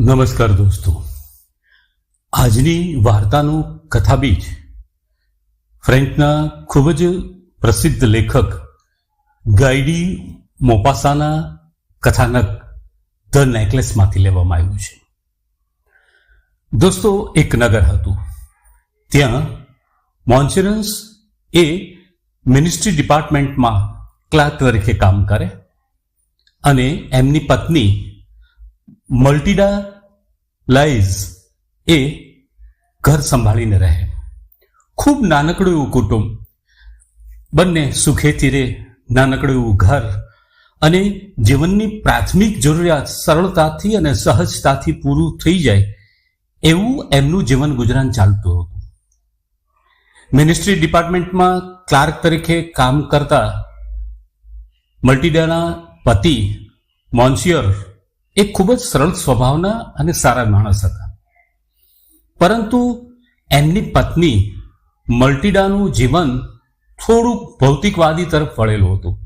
નમસ્કાર દોસ્તો. આજની વાર્તાનું કથાબીજ ફ્રેન્ચના ખૂબ જ પ્રસિદ્ધ લેખક ગાઈડી મોપાસાના કથાનક ધ નેકલેસમાંથી લેવામાં આવ્યું છે. દોસ્તો, એક નગર હતું. ત્યાં મોન્ચરન્સ એ મિનિસ્ટ્રી ડિપાર્ટમેન્ટમાં ક્લાર્ક તરીકે કામ કરે અને એમની પત્ની મલ્ટીડા લાઈઝ એ ઘર સંભાળીને રહે. ખૂબ નાનકડું એવું કુટુંબ. બંને સુખેથી રહે, નાનકડું એવું ઘર. અને જીવનની પ્રાથમિક જરૂરિયાત સરળતાથી અને સહજતાથી પૂરું થઈ જાય એવું એમનું જીવન ગુજરાન ચાલતું હતું. મિનિસ્ટ્રી ડિપાર્ટમેન્ટમાં ક્લાર્ક તરીકે કામ કરતા મલ્ટીડાના પતિ મોન્સિયર એ ખૂબ જ સરળ સ્વભાવના અને સારા માણસ હતા. પરંતુ એમની પત્ની મલ્ટીડાનું જીવન થોડુંક ભૌતિકવાદી તરફ વળેલું હતું.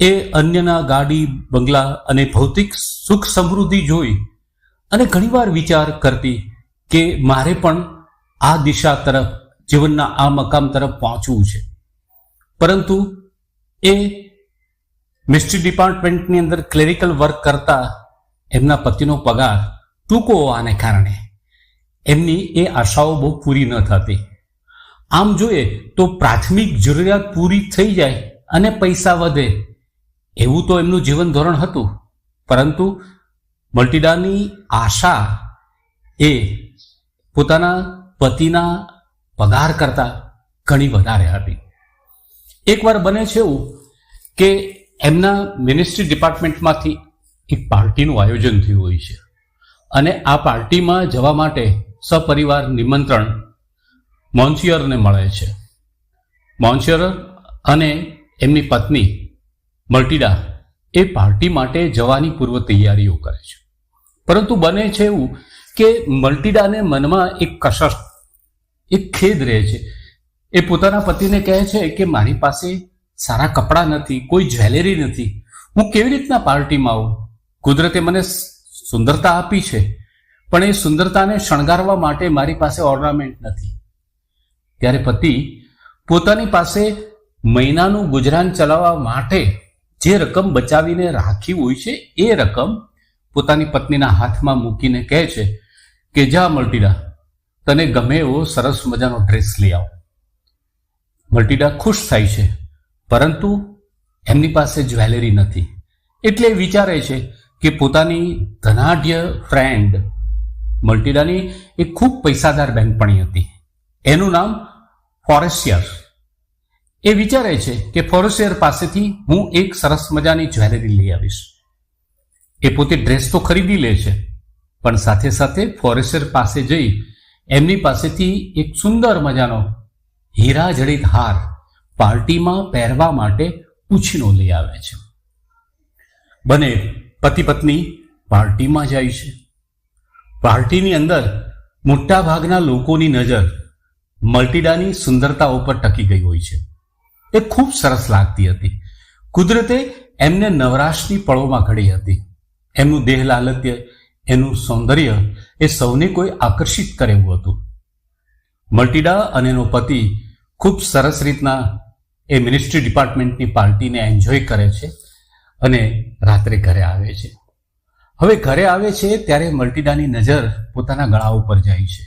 એ અન્યના ગાડી, બંગલા અને ભૌતિક સુખ સમૃદ્ધિ જોઈ અને ઘણીવાર વિચાર કરતી કે મારે પણ આ દિશા તરફ, જીવનના આ મકામ તરફ પહોંચવું છે. પરંતુ એ મિસ્ટ્રી ડિપાર્ટમેન્ટની અંદર ક્લેરિકલ વર્ક કરતા એમના પતિનો પગાર ટૂંકો હોવાને કારણે એમની એ આશાઓ બહુ પૂરી ન થતી. આમ જોઈએ તો પ્રાથમિક જરૂરિયાત પૂરી થઈ જાય અને પૈસા વધે એવું તો એમનું જીવન ધોરણ હતું. પરંતુ મલ્ટીડાની આશા એ પોતાના પતિના પગાર કરતાં ઘણી વધારે હતી. એકવાર બને છે એવું કે એમના મિનિસ્ટ્રી ડિપાર્ટમેન્ટમાંથી એક પાર્ટીનું આયોજન થયું હોય છે. અને આ પાર્ટીમાં જવા માટે સપરિવાર નિમંત્રણ મોન્સિયરને મળે છે. મોન્સિયર અને એમની પત્ની મલ્ટીડા એ પાર્ટી માટે જવાની પૂર્વ તૈયારીઓ કરે છે. પરંતુ બને છે એવું કે મલ્ટીડાને મનમાં એક કશશ એક ખેદ રહે છે. એ પોતાના પતિને કહે છે કે મારી પાસે સારા કપડાં નથી, કોઈ જ્વેલરી નથી. હું કેવી રીતના પાર્ટીમાં આવું? કુદરતે મને સુંદરતા આપી છે, પણ એ સુંદરતાને શણગારવા માટે મારી પાસે ઓર્નામેન્ટ નથી. ત્યારે પતિ પોતાની પાસે મહિનાનું ગુજરાન ચલાવવા માટે જે રકમ બચાવીને રાખી હોય છે, એ રકમ પોતાની પત્નીના હાથમાં મૂકીને કહે છે કે, જા મલ્ટીડા, તને ગમે એવો સરસ મજાનો ડ્રેસ લઈ આવો. મલ્ટીડા ખુશ થાય છે, પરંતુ એમની પાસે જ્વેલરી નથી. એટલે વિચારે છે કે પોતાની ધનાઢ્ય ફ્રેન્ડ મલ્ટીડાની એક ખૂબ પૈસાદાર બેનપણી હતી. એનું નામ ફોરેસ્ટિયર એ વિચારે છે કે ફોરેસ્ટિયર પાસેથી હું એક સરસ મજાની જ્વેલરી લઈ આવીશ. એ પોતે ડ્રેસ તો ખરીદી લે છે, પણ સાથે સાથે ફોરેસ્ટર પાસે જઈ એમની પાસેથી એક સુંદર મજાનો હીરા જડિત હાર પાર્ટીમાં પહેરવા માટે પૂછીનો લઈ આવે છે. બને પતિ પત્ની પાર્ટીમાં જાય છે. પાર્ટીની અંદર મોટા ભાગના લોકોની નજર મલ્ટીડાની સુંદરતા ઉપર ટકી ગઈ હોય છે. એ ખૂબ સરસ લાગતી હતી. કુદરતે એમને નવરાશની પળોમાં ઘડી હતી. એમનું દેહ લાલત્ય, એનું સૌંદર્ય એ સૌને કોઈ આકર્ષિત કરે હતું. મલ્ટીડા અને એનો પતિ ખૂબ સરસ રીતના એ મિનિસ્ટ્રી ડિપાર્ટમેન્ટની પાર્ટીને એન્જોય કરે છે. અને રાત્રે ઘરે આવે છે. હવે ઘરે આવે છે ત્યારે મલ્ટીડાની નજર પોતાના ગળા ઉપર જાય છે.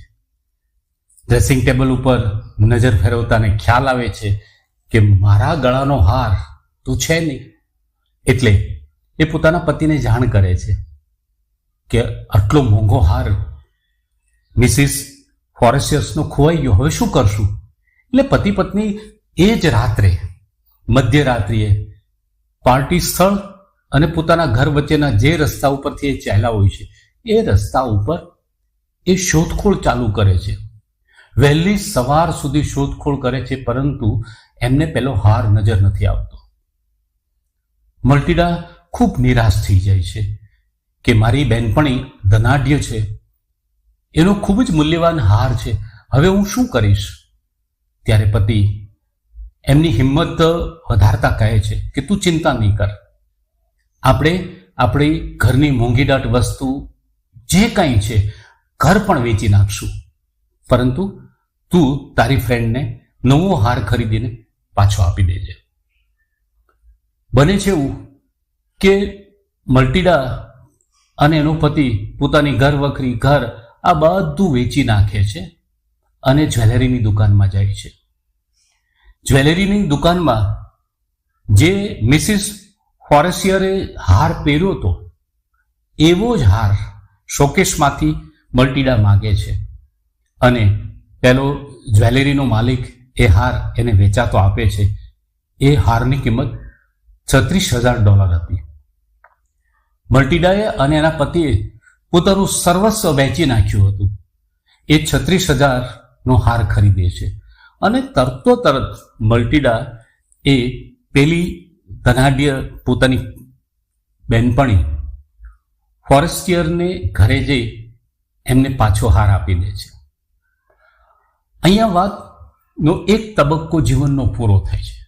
ડ્રેસિંગ ટેબલ ઉપર નજર ફેરવતાને ખ્યાલ આવે છે કે મારા ગળાનો હાર તો છે નહીં. એટલે એ પોતાના પતિને જાણ કરે છે કે આટલો મોંઘો હાર મિસિસ ફોરેસ્ટિયર્સનો ખોવાઈ ગયો. હવે શું કરશું? એટલે પતિ પત્ની એ જ રાત્રે, મધ્યરાત્રિએ પાર્ટી સ્થળ અને પોતાના ઘર વચ્ચેના જે રસ્તા ઉપરથી એ ચાલ્યા હોય છે, એ રસ્તા ઉપર એ શોધખોળ ચાલુ કરે છે. વહેલી સવાર સુધી શોધખોળ કરે છે, પરંતુ એમને પેલો હાર નજર નથી આવતો. મલ્ટીડા ખૂબ નિરાશ થઈ જાય છે કે મારી બેનપણી ધનાઢ્ય છે. એનો ખૂબ જ મૂલ્યવાન હાર છે. હવે હું શું કરીશ? ત્યારે પતિ એમની હિંમત વધારતા કહે છે કે તું ચિંતા નહીં કર. આપણે આપણી ઘરની મોંઘીદાટ વસ્તુ જે કંઈ છે, ઘર પણ વેચી નાખશું. પરંતુ તું તારી ફ્રેન્ડને નવો હાર ખરીદીને પાછો આપી દેજે. બને છે એવું કે મલ્ટીડા અને એનો પતિ પોતાની ઘર વખરી ઘર આ બધું વેચી નાખે છે અને જ્વેલરીની દુકાનમાં જાય છે. જ્વેલરીની દુકાનમાં જે મિસિસ ફોરેસિયરે હાર પહેર્યો હતો, એવો જ હાર શોકેશમાંથી મલ્ટીડા માગે છે. અને પેલો જ્વેલરીનો માલિક એ હાર એને વેચાતો આપે છે. એ હારની કિંમત છત્રીસ હજાર ડોલર હતી. મલ્ટીડાએ અને એના પતિએ પોતાનું સર્વસ્વ વેચી નાખ્યું હતું. એ છત્રીસ હજારનો હાર ખરીદે છે. અને તરતો તરત મલ્ટીડા એ પેલી ધનાઢ્ય પોતાની બેનપણી ફોરેસ્ટિયરને ઘરે જઈ એમને પાછો હાર આપી દે છે. અહીંયા વાતનો એક તબક્કો જીવનનો પૂરો થાય છે.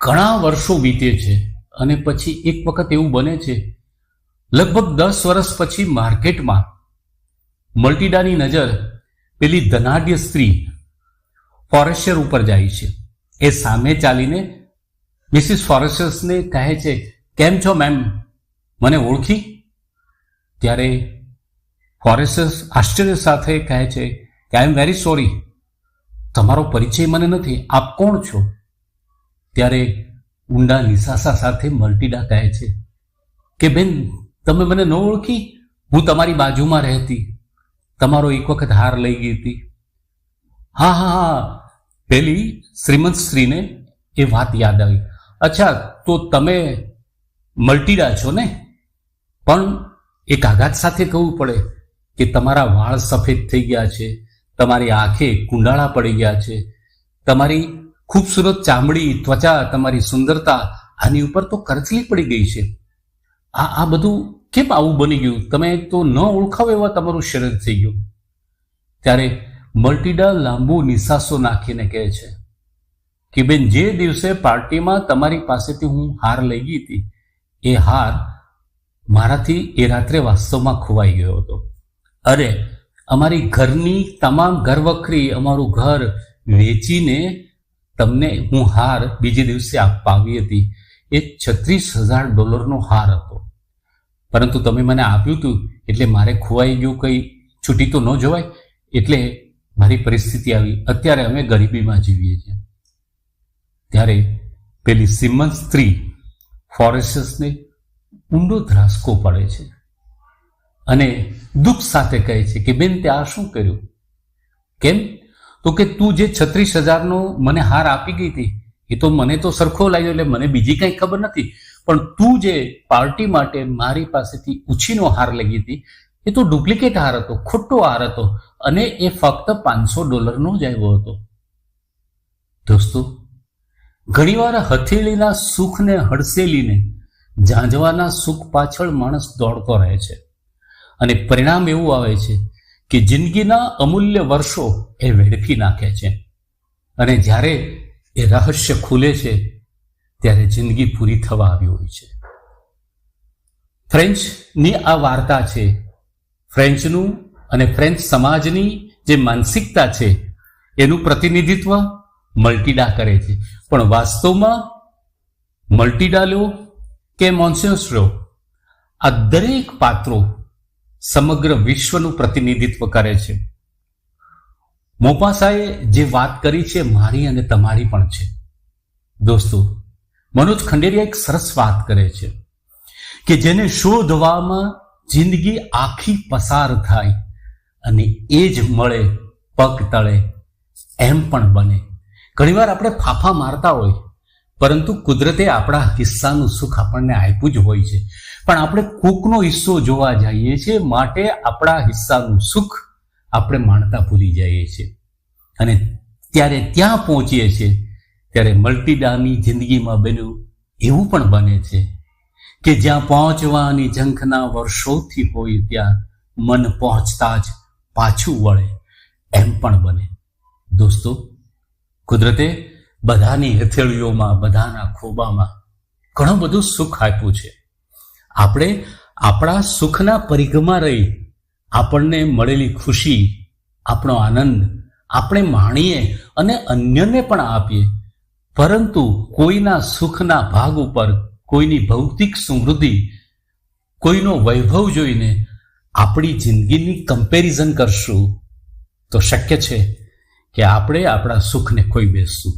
ઘણા વર્ષો વીતે છે અને પછી એક વખત એવું બને છે, લગભગ દસ વર્ષ પછી માર્કેટમાં મલ્ટીડાની નજર પેલી ધનાઢ્ય સ્ત્રી ફોરેસ્ટર ઉપર જાય છે. એ સામે ચાલીને મિસિસ ફોરેસ્ટર્સને કહે છે, કેમ છો, મેમ? મને ઓળખી? ત્યારે ફોરેસ્ટર્સ આશ્ચર્ય સાથે કહે છે, કે આઈ એમ વેરી સોરી. તમારો પરિચય મને નથી. આપ કોણ છો? ત્યારે ઊંડા નિશાસા સાથે મલ્ટીડા કહે છે, કે બેન, તમે મને ન ઓળખી? હું તમારી બાજુમાં રહેતી. તમારો એક વખત હાર લઈ ગઈ હતી. હા હા હા. પેલી શ્રીમંત સ્ત્રીને એ વાત યાદ આવી. અચ્છા, તો તમે મલ્ટીડા છો ને? પણ એક આઘાત સાથે કહવું પડે કે તમારા વાળ સફેદ થઈ ગયા છે, તમારી આંખે કુંડાળા પડી ગયા છે, તમારી ખૂબસૂરત ચામડી, ત્વચા, તમારી સુંદરતા આની ઉપર તો કરચલી પડી ગઈ છે. આ આ બધું કેમ આવું બની ગયું? તમે તો ન ઓળખાવ એવા તમારું શરીર થઈ ગયું. ત્યારે મલ્ટીડા લાંબુ નિસાસો નાખીને કહે છે કે બેન, જે દિવસે પાર્ટીમાં તમારી પાસેથી હું હાર લઈ ગઈ હતી, એ હાર મારાથી એ રાત્રે વાસ્તવમાં ખોવાઈ ગયો હતો. અરે, અમારી ઘરની તમામ ઘરવખરી, અમારું ઘર વેચીને તમને હું હાર બીજે દિવસે આપવા આવી હતી, એ છત્રીસ હજાર ડોલરનો હાર હતો. પરંતુ તમે મને આપ્યું હતું, એટલે મારે ખોવાઈ ગયું, કંઈ છૂટી તો ન જવાય, એટલે મારી પરિસ્થિતિ આવી. અત્યારે અમે ગરીબીમાં જીવીએ છીએ. ત્યારે પેલી સિમન સ્ત્રી ફોરેસ્ટસને ઊંડો ધ્રાસકો પડે છે અને દુઃખ સાથે કહે છે કે, બેન તે આ શું કર્યું? કેમ? તો કે તું જે છત્રીસ હજારનો મને હાર આપી ગઈ હતી, એ તો મને તો સરખો લાગ્યો, એટલે મને બીજી કંઈ ખબર નથી. પણ તું જે પાર્ટી માટે મારી પાસેથી ઉછીનો હાર લઈ હતી, એ તો ડુપ્લિકેટ હાર હતો, ખોટો હાર હતો, અને એ ફક્ત પાંચસો ડોલરનો જ આવ્યો હતો. દોસ્તો ઘણીવાર હથેળીના સુખને હડસેલીને ઝાંઝવાના સુખ પાછળ માણસ દોડતો રહે છે. અને પરિણામ એવું આવે છે કે જિંદગીના અમૂલ્ય વર્ષો એ વેડફી નાખે છે. અને જ્યારે એ રહસ્ય ખુલે છે, ત્યારે જિંદગી પૂરી થવા આવી હોય છે. ફ્રેન્ચની આ વાર્તા છે. ફ્રેન્ચનું અને ફ્રેન્ચ સમાજની જે માનસિકતા છે, એનું પ્રતિનિધિત્વ મલ્ટીડા કરે છે. પણ વાસ્તવમાં મલ્ટીડા લો કે મોન્સિયસ લો? આ દરેક પાત્રો સમગ્ર વિશ્વનું પ્રતિનિધિત્વ કરે છે. મોપાસાએ જે વાત કરી છે મારી અને તમારી પણ છે. દોસ્તો, મનોજ ખંડેરિયા એક સરસ વાત કરે છે કે જેને શોધવામાં જિંદગી આખી પસાર થાય અને એ જ મળે, પગ તળે, એમ પણ બને. ઘણીવાર આપણે ફાફા મારતા હોય, પરંતુ કુદરતે આપણા હિસ્સાનું સુખ આપણને આપ્યું જ હોય છે. પણ આપણે કૂકનો હિસ્સો જોવા જઈએ છીએ, માટે આપણા હિસ્સાનું સુખ આપણે માણતા ભૂલી જઈએ છીએ. અને ત્યારે ત્યાં પહોંચીએ છીએ, ત્યારે મલ્ટીડાની જિંદગીમાં બન્યું એવું પણ બને છે કે જ્યાં પહોંચવાની ઝંખના વર્ષોથી હોય ત્યાં મન પહોંચતા જ પાછું વળે, એમ પણ બને. દોસ્તો કુદરતે બધાની હથેળીઓમાં, બધાના ખોબામાં ઘણું બધું સુખ આપ્યું છે. આપણે આપણા સુખના પરિઘમાં રહી આપણને મળેલી ખુશી, આપણો આનંદ આપણે માણીએ અને અન્યને પણ આપીએ. પરંતુ કોઈના સુખના ભાગ ઉપર કોઈની ભૌતિક સમૃદ્ધિ, કોઈનો વૈભવ જોઈને આપણી જિંદગીની કમ્પેરિઝન કરશું તો શક્ય છે કે આપણે આપણા સુખને ખોઈ બેસશું.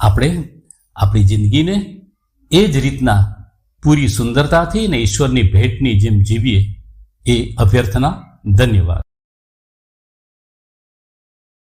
આપણે આપણી જિંદગીને એ જ રીતના પૂરી સુંદરતાથી ને ઈશ્વરની ભેટની જેમ જીવીએ એ અભ્યર્થના ધન્યવાદ.